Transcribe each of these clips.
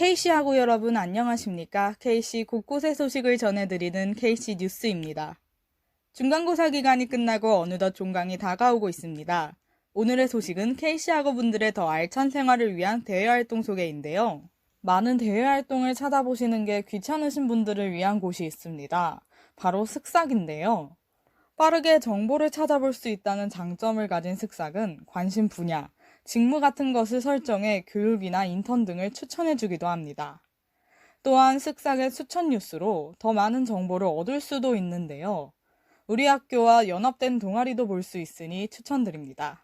KC하고 여러분 안녕하십니까? KC 곳곳의 소식을 전해드리는 KC 뉴스입니다. 중간고사 기간이 끝나고 어느덧 종강이 다가오고 있습니다. 오늘의 소식은 KC학우 분들의 더 알찬 생활을 위한 대외활동 소개인데요. 많은 대외활동을 찾아보시는 게 귀찮으신 분들을 위한 곳이 있습니다. 바로 슥싹인데요. 빠르게 정보를 찾아볼 수 있다는 장점을 가진 슥싹은 관심 분야, 직무 같은 것을 설정해 교육이나 인턴 등을 추천해 주기도 합니다. 또한 슥싹의 추천 뉴스로 더 많은 정보를 얻을 수도 있는데요. 우리 학교와 연합된 동아리도 볼 수 있으니 추천드립니다.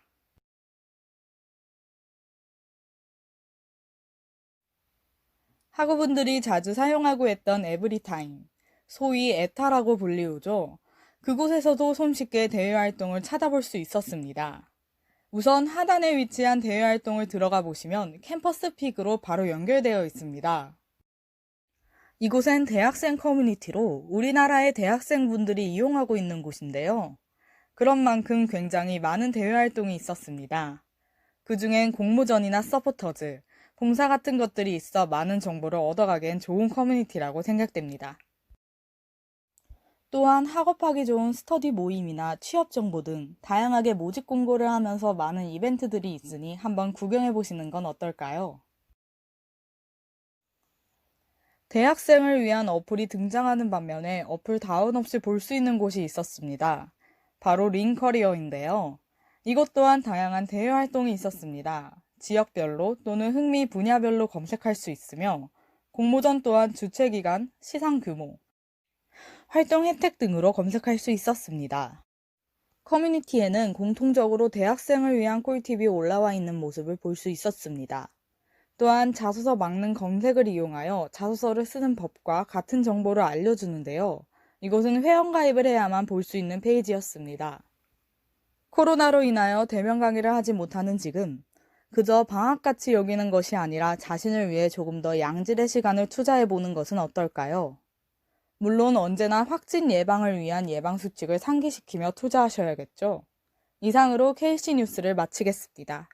학우분들이 자주 사용하고 했던 에브리타임, 소위 에타라고 불리우죠. 그곳에서도 손쉽게 대외 활동을 찾아볼 수 있었습니다. 우선 하단에 위치한 대외활동을 들어가 보시면 캠퍼스 픽으로 바로 연결되어 있습니다. 이곳엔 대학생 커뮤니티로 우리나라의 대학생분들이 이용하고 있는 곳인데요. 그런 만큼 굉장히 많은 대외활동이 있었습니다. 그 중엔 공모전이나 서포터즈, 봉사 같은 것들이 있어 많은 정보를 얻어가기엔 좋은 커뮤니티라고 생각됩니다. 또한 학업하기 좋은 스터디 모임이나 취업 정보 등 다양하게 모집 공고를 하면서 많은 이벤트들이 있으니 한번 구경해 보시는 건 어떨까요? 대학생을 위한 어플이 등장하는 반면에 어플 다운 없이 볼 수 있는 곳이 있었습니다. 바로 링커리어인데요. 이것 또한 다양한 대외 활동이 있었습니다. 지역별로 또는 흥미 분야별로 검색할 수 있으며 공모전 또한 주최 기간, 시상 규모, 활동 혜택 등으로 검색할 수 있었습니다. 커뮤니티에는 공통적으로 대학생을 위한 꿀팁이 올라와 있는 모습을 볼 수 있었습니다. 또한 자소서 막는 검색을 이용하여 자소서를 쓰는 법과 같은 정보를 알려주는데요. 이곳은 회원가입을 해야만 볼 수 있는 페이지였습니다. 코로나로 인하여 대면 강의를 하지 못하는 지금 그저 방학같이 여기는 것이 아니라 자신을 위해 조금 더 양질의 시간을 투자해 보는 것은 어떨까요? 물론 언제나 확진 예방을 위한 예방수칙을 상기시키며 투자하셔야겠죠. 이상으로 KC 뉴스를 마치겠습니다.